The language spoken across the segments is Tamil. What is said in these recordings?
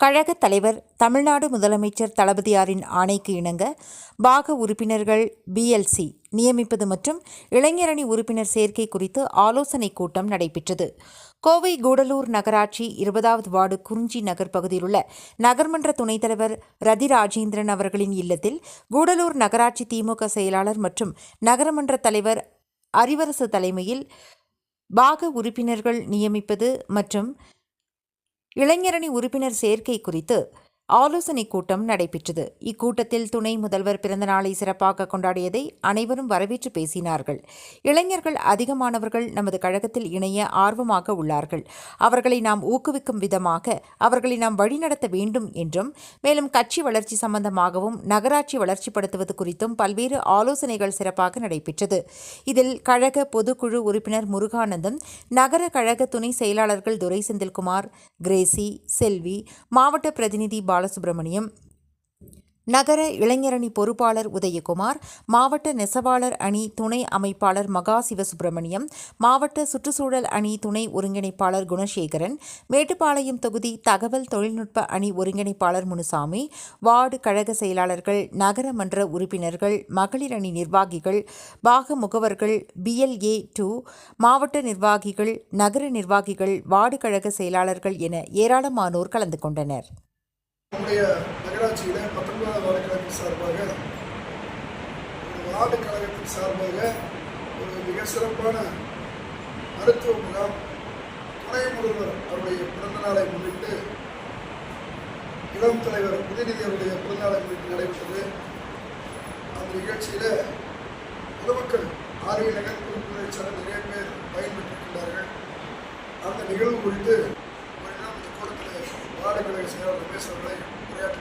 கழக தலைவர் தமிழ்நாடு முதலமைச்சர் தளபதியாரின் ஆணைக்கு இணங்க பாக உறுப்பினர்கள் பிஎல்சி நியமிப்பது மற்றும் இளைஞரணி உறுப்பினர் சேர்க்கை குறித்து ஆலோசனைக் கூட்டம் நடைபெற்றது. கோவை கூடலூர் நகராட்சி இருபதாவது வார்டு குறிஞ்சி நகர் பகுதியில் உள்ள நகர்மன்ற துணைத் தலைவர் ரதி ராஜேந்திரன் அவர்களின் இல்லத்தில் கூடலூர் நகராட்சி திமுக செயலாளர் மற்றும் நகரமன்ற தலைவர் அறிவரசு தலைமையில் பாக உறுப்பினர்கள் நியமிப்பது மற்றும் இளைஞரணி உறுப்பினர் சேர்க்கை குறித்து ஆலோசனைக் கூட்டம் நடைபெற்றது. இக்கூட்டத்தில் துணை முதல்வர் பிறந்தநாளை சிறப்பாக கொண்டாடியதை அனைவரும் வரவேற்று பேசினார்கள். இளைஞர்கள் அதிகமானவர்கள் நமது கழகத்தில் இணைய ஆர்வமாக உள்ளார்கள். அவர்களை நாம் ஊக்குவிக்கும் விதமாக அவர்களை நாம் வழிநடத்த வேண்டும் என்றும் மேலும் கட்சி வளர்ச்சி சம்பந்தமாகவும் நகராட்சி வளர்ச்சிப்படுத்துவது குறித்தும் பல்வேறு ஆலோசனைகள் சிறப்பாக நடைபெற்றது. இதில் கழக பொதுக்குழு உறுப்பினர் முருகானந்தம் நகர கழக துணை செயலாளர்கள் துரை செந்தில்குமார் கிரேசி செல்வி மாவட்ட பிரதிநிதி பாலசுப்ரமணியம். நகர இளைஞரணி பொறுப்பாளர் உதயகுமார் மாவட்ட நெசவாளர் அணி துணை அமைப்பாளர் மகா சிவசுப்பிரமணியம் மாவட்ட சுற்றுச்சூழல் அணி துணை ஒருங்கிணைப்பாளர் குணசேகரன் மேட்டுப்பாளையம் தொகுதி தகவல் தொழில்நுட்ப அணி ஒருங்கிணைப்பாளர் முனுசாமி வார்டு கழக செயலாளர்கள் நகர மன்ற உறுப்பினர்கள் மகளிர் அணி நிர்வாகிகள் பாக முகவர்கள் பிஎல்ஏ டூ மாவட்ட நிர்வாகிகள் நகர நிர்வாகிகள் வார்டு கழக செயலாளர்கள் என ஏராளமானோர் கலந்து கொண்டனர். நம்முடைய நகராட்சியில் பத்தொன்பதாவது வார்டு கழகத்தின் சார்பாக ஒரு வார்டு கழகத்தின் சார்பாக ஒரு மிக சிறப்பான மருத்துவ முகாம் துணை முதல்வர் அவருடைய பிறந்த நாளை முன்னிட்டு இளம் தலைவர் உதயநிதி அவருடைய பிறந்த நாளை முன்னிட்டு நடைபெற்றது. அந்த நிகழ்ச்சியில் பொதுமக்கள் ஆரிய நகர் குழுக்களை நிறைய பேர் பயன்பெற்றிருக்கிறார்கள் அந்த நிகழ்வு குறித்து ஒரு நாள் இந்த கூட்டத்தில் வார்டு கழக ரமேஷ் அவர்களை உரையாற்றி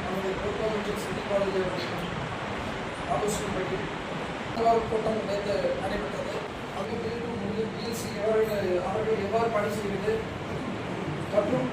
நமது கூட்டம் நேற்று நடைபெற்றது அது பிஎல்சி எவ்வாறு அவர்கள் எவ்வாறு பணி செய்வது மற்றும்